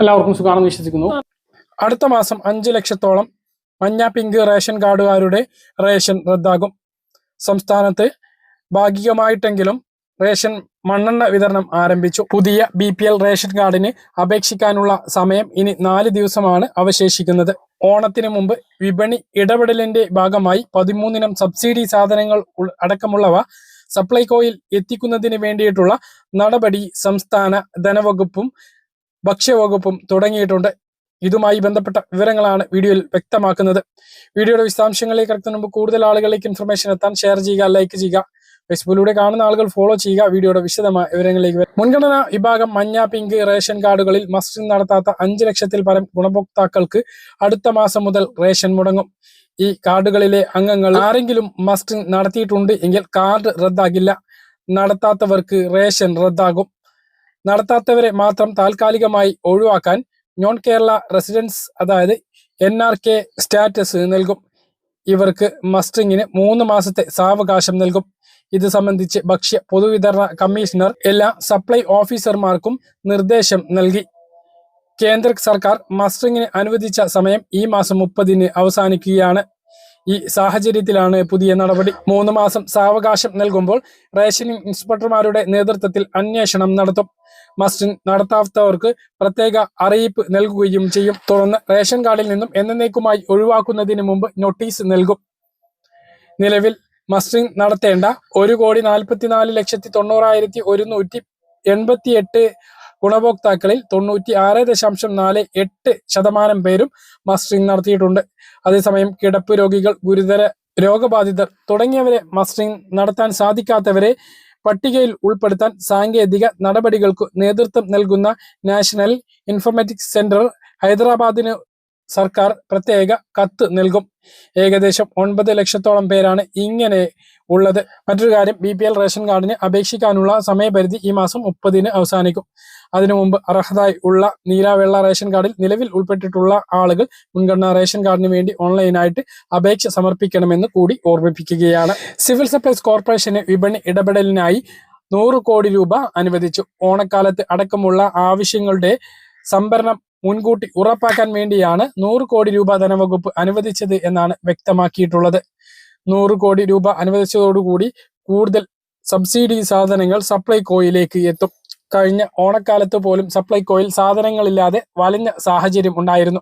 എല്ലാവർക്കും സുഖമാണെന്ന് വിശ്വസിക്കുന്നു. അടുത്ത മാസം അഞ്ച് ലക്ഷത്തോളം മഞ്ഞ പിങ്ക് റേഷൻ കാർഡുകാരുടെ റേഷൻ റദ്ദാകും. സംസ്ഥാനത്ത് ഭാഗികമായിട്ടെങ്കിലും റേഷൻ മണ്ണെണ്ണ വിതരണം ആരംഭിച്ചു. പുതിയ ബി പി എൽ റേഷൻ കാർഡിന് അപേക്ഷിക്കാനുള്ള സമയം ഇനി നാല് ദിവസമാണ് അവശേഷിക്കുന്നത്. ഓണത്തിന് മുമ്പ് വിപണി ഇടപെടലിന്റെ ഭാഗമായി പതിമൂന്നിനം സബ്സിഡി സാധനങ്ങൾ അടക്കമുള്ളവ സപ്ലൈകോയിൽ എത്തിക്കുന്നതിന് വേണ്ടിയിട്ടുള്ള നടപടി സംസ്ഥാന ധനവകുപ്പും ഭക്ഷ്യവകുപ്പും തുടങ്ങിയിട്ടുണ്ട്. ഇതുമായി ബന്ധപ്പെട്ട വിവരങ്ങളാണ് വീഡിയോയിൽ വ്യക്തമാക്കുന്നത്. വീഡിയോയുടെ വിശദാംശങ്ങളിലേക്ക് ഇറക്കുന്ന മുമ്പ് കൂടുതൽ ആളുകളിലേക്ക് ഇൻഫർമേഷൻ എത്താൻ ഷെയർ ചെയ്യുക ലൈക്ക് ചെയ്യുക. ഫേസ്ബുക്കിലൂടെ കാണുന്ന ആളുകൾ ഫോളോ ചെയ്യുക. വീഡിയോയുടെ വിശദമായ വിവരങ്ങളിലേക്ക് മുൻഗണന വിഭാഗം മഞ്ഞ പിങ്ക് റേഷൻ കാർഡുകളിൽ മസ്റ്റിംഗ് നടത്താത്ത അഞ്ച് ലക്ഷത്തിൽ പരം ഗുണഭോക്താക്കൾക്ക് അടുത്ത മാസം മുതൽ റേഷൻ മുടങ്ങും. ഈ കാർഡുകളിലെ അംഗങ്ങൾ ആരെങ്കിലും മസ്റ്റിംഗ് നടത്തിയിട്ടുണ്ട് എങ്കിൽ കാർഡ് റദ്ദാകില്ല. നടത്താത്തവർക്ക് റേഷൻ റദ്ദാകും. നടത്താത്തവരെ മാത്രം താൽക്കാലികമായി ഒഴിവാക്കാൻ നോൺ കേരള റെസിഡൻസ് അതായത് എൻ ആർ കെ സ്റ്റാറ്റസ് നൽകും. ഇവർക്ക് മസ്റ്ററിങ്ങിന് മൂന്ന് മാസത്തെ സാവകാശം നൽകും. ഇത് സംബന്ധിച്ച് ഭക്ഷ്യ പൊതുവിതരണ കമ്മീഷണർ എല്ലാ സപ്ലൈ ഓഫീസർമാർക്കും നിർദ്ദേശം നൽകി. കേന്ദ്ര സർക്കാർ മസ്റ്ററിങ്ങിന് അനുവദിച്ച സമയം ഈ മാസം മുപ്പതിന് അവസാനിക്കുകയാണ്. ഈ സാഹചര്യത്തിലാണ് പുതിയ നടപടി. മൂന്ന് മാസം സാവകാശം നൽകുമ്പോൾ റേഷനിംഗ് ഇൻസ്പെക്ടർമാരുടെ നേതൃത്വത്തിൽ അന്വേഷണം നടത്തും. മസ്റ്റിംഗ് നടത്താത്തവർക്ക് പ്രത്യേക അറിയിപ്പ് നൽകുകയും ചെയ്യും. തുടർന്ന് റേഷൻ കാർഡിൽ നിന്നും എന്നേക്കുമായി ഒഴിവാക്കുന്നതിന് മുമ്പ് നോട്ടീസ് നൽകും. നിലവിൽ മസ്റ്റിംഗ് നടത്തേണ്ട ഒരു കോടി നാൽപ്പത്തിനാല് ലക്ഷത്തി തൊണ്ണൂറായിരത്തി ഒരുന്നൂറ്റി എൺപത്തി എട്ട് ഗുണഭോക്താക്കളിൽ തൊണ്ണൂറ്റി ആറ് ദശാംശം നാല് എട്ട് ശതമാനം പേരും മസ്റ്റിംഗ് നടത്തിയിട്ടുണ്ട്. അതേസമയം കിടപ്പ് രോഗികൾ ഗുരുതര രോഗബാധിതർ തുടങ്ങിയവരെ മസ്റ്റിംഗ് നടത്താൻ സാധിക്കാത്തവരെ പട്ടികയിൽ ഉൾപ്പെടുത്താൻ സാങ്കേതിക നടപടികൾക്കു നേതൃത്വം നൽകുന്ന നാഷണൽ ഇൻഫർമാറ്റിക്സ് സെന്റർ ഹൈദരാബാദിന് സർക്കാർ പ്രത്യേക കത്ത് നൽകും. ഏകദേശം ഒൻപത് ലക്ഷത്തോളം പേരാണ് ഇങ്ങനെ ഉള്ളത്. മറ്റൊരു കാര്യം ബി പി എൽ റേഷൻ കാർഡിന് അപേക്ഷിക്കാനുള്ള സമയപരിധി ഈ മാസം മുപ്പതിന് അവസാനിക്കും. അതിനു മുമ്പ് അർഹതായി ഉള്ള നീലാവെള്ള റേഷൻ കാർഡിൽ നിലവിൽ ഉൾപ്പെട്ടിട്ടുള്ള ആളുകൾ മുൻഗണനാ റേഷൻ കാർഡിന് വേണ്ടി ഓൺലൈനായിട്ട് അപേക്ഷ സമർപ്പിക്കണമെന്ന് കൂടി ഓർമ്മിപ്പിക്കുകയാണ്. സിവിൽ സപ്ലൈസ് കോർപ്പറേഷന് വിപണി ഇടപെടലിനായി നൂറ് കോടി രൂപ അനുവദിച്ചു. ഓണക്കാലത്ത് അടക്കമുള്ള ആവശ്യങ്ങളുടെ സംഭരണം മുൻകൂട്ടി ഉറപ്പാക്കാൻ വേണ്ടിയാണ് നൂറ് കോടി രൂപ ധനവകുപ്പ് അനുവദിച്ചത് എന്നാണ് വ്യക്തമാക്കിയിട്ടുള്ളത്. നൂറ് കോടി രൂപ അനുവദിച്ചതോടുകൂടി കൂടുതൽ സബ്സിഡി സാധനങ്ങൾ സപ്ലൈകോയിലേക്ക് എത്തും. കഴിഞ്ഞ ഓണക്കാലത്ത് പോലും സപ്ലൈകോയിൽ സാധനങ്ങളില്ലാതെ വലഞ്ഞ സാഹചര്യം ഉണ്ടായിരുന്നു.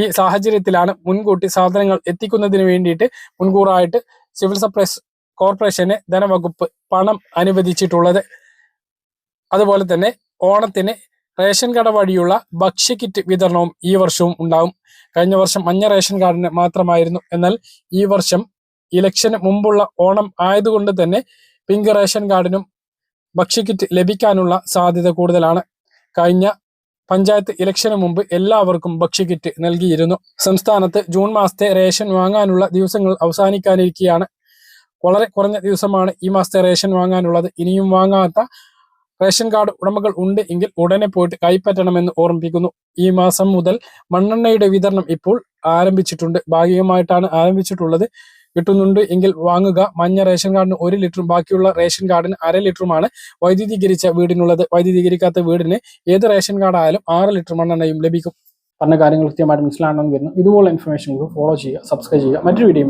ഈ സാഹചര്യത്തിലാണ് മുൻകൂട്ടി സാധനങ്ങൾ എത്തിക്കുന്നതിന് വേണ്ടിയിട്ട് മുൻകൂറായിട്ട് സിവിൽ സപ്ലൈസ് കോർപ്പറേഷന് ധനവകുപ്പ് പണം അനുവദിച്ചിട്ടുള്ളത്. അതുപോലെ തന്നെ ഓണത്തിന് റേഷൻ കട വഴിയുള്ള ഭക്ഷ്യക്കിറ്റ് വിതരണവും ഈ വർഷവും ഉണ്ടാവും കഴിഞ്ഞ വർഷം മഞ്ഞ റേഷൻ കാർഡിന് മാത്രമായിരുന്നു. എന്നാൽ ഈ വർഷം ഇലക്ഷന് മുമ്പുള്ള ഓണം ആയതുകൊണ്ട് തന്നെ പിങ്ക് റേഷൻ കാർഡിനും ഭക്ഷ്യക്കിറ്റ് ലഭിക്കാനുള്ള സാധ്യത കൂടുതലാണ്. കഴിഞ്ഞ പഞ്ചായത്ത് ഇലക്ഷന് മുമ്പ് എല്ലാവർക്കും ഭക്ഷ്യക്കിറ്റ് നൽകിയിരുന്നു. സംസ്ഥാനത്ത് ജൂൺ മാസത്തെ റേഷൻ വാങ്ങാനുള്ള ദിവസങ്ങൾ അവസാനിക്കാനിരിക്കുകയാണ് വളരെ കുറഞ്ഞ ദിവസമാണ് ഈ മാസത്തെ റേഷൻ വാങ്ങാനുള്ളത്. ഇനിയും വാങ്ങാത്ത റേഷൻ കാർഡ് ഉടമകൾ ഉണ്ട് എങ്കിൽ ഉടനെ പോയിട്ട് കൈപ്പറ്റണമെന്ന് ഓർമ്മിപ്പിക്കുന്നു. ഈ മാസം മുതൽ മണ്ണെണ്ണയുടെ വിതരണം ഇപ്പോൾ ആരംഭിച്ചിട്ടുണ്ട്. ഭാഗികമായിട്ടാണ് ആരംഭിച്ചിട്ടുള്ളത്. കിട്ടുന്നുണ്ട് എങ്കിൽ വാങ്ങുക. മഞ്ഞ റേഷൻ കാർഡിന് ഒരു ലിറ്ററും ബാക്കിയുള്ള റേഷൻ കാർഡിന് അര ലിറ്ററുമാണ് വൈദ്യുതീകരിച്ച വീടിനുള്ളത്. വൈദ്യുതീകരിക്കാത്ത വീടിന് ഏത് റേഷൻ കാർഡായാലും ആറ് ലിറ്റർ മണ്ണെണ്ണയും ലഭിക്കും. പറഞ്ഞ കാര്യങ്ങൾ കൃത്യമായിട്ട് മനസ്സിലാണെന്ന് വരുന്നു ഇതുപോലുള്ള ഇൻഫർമേഷൻ ഫോളോ ചെയ്യുക സബ്സ്ക്രൈബ് ചെയ്യുക. മറ്റൊരു വീഡിയോ